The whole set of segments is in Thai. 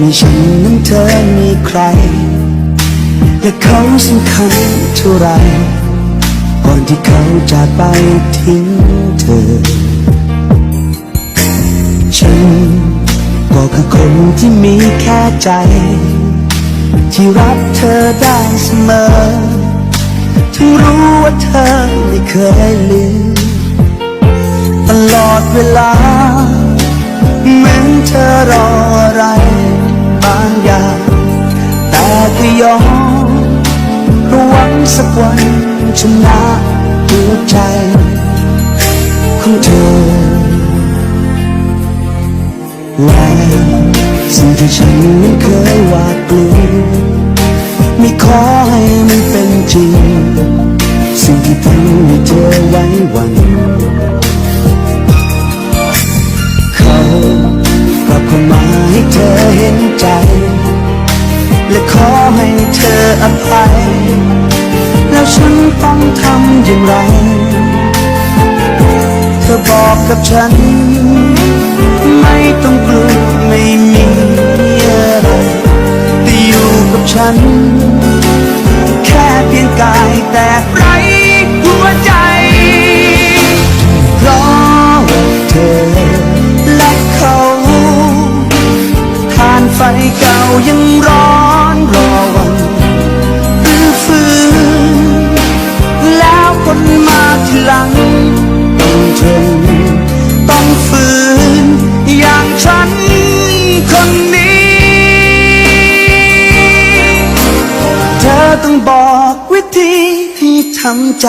ให้ฉันนั้นเธอมีใคร และเขาสำคัญเท่าไรก่อนที่เขาจะไปทิ้งเธอ ฉันก็คือคนที่มีแค่ใจ ที่รักเธอได้เสมอถึงรู้ว่าเธอไม่เคยลืมตลอดเวลาเหมือนเธอรออะไรางอย่าง แต่ก็ยอมระหวังสักวันชนะหัวใจของเธอและสิ่งที่ฉันนั้นเคยหวาดกลัวไม่ขอให้มันเป็นจริง สิ่งที่ทำให้เธอไว้วัน ธอเห็นใจ และขอให้เธออภัย แล้วฉันต้องทำอย่างไร เธอบอกกับฉัน ไม่ต้องกลัวไม่มีอะไรแต่อยู่กับฉัน แค่เพียงกายแต่ เก่ายังร้อนรอวันรื้อฟื้นแล้วคนมาทีหลังต้องทนต้องฝืนอย่างฉันคนนี้ เธอต้องบอกวิธีให้ทำใจ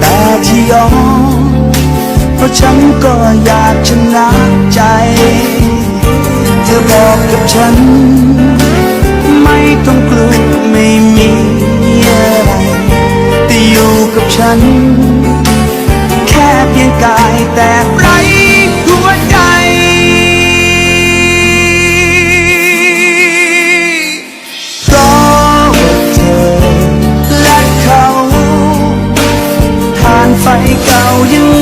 แต่ที่ยอมเพราะฉันก็อยากชนะใจ เธอบอกกับฉัน ไม่ต้องกลัวไม่มีอะไร แต่อยู่กับฉัน you.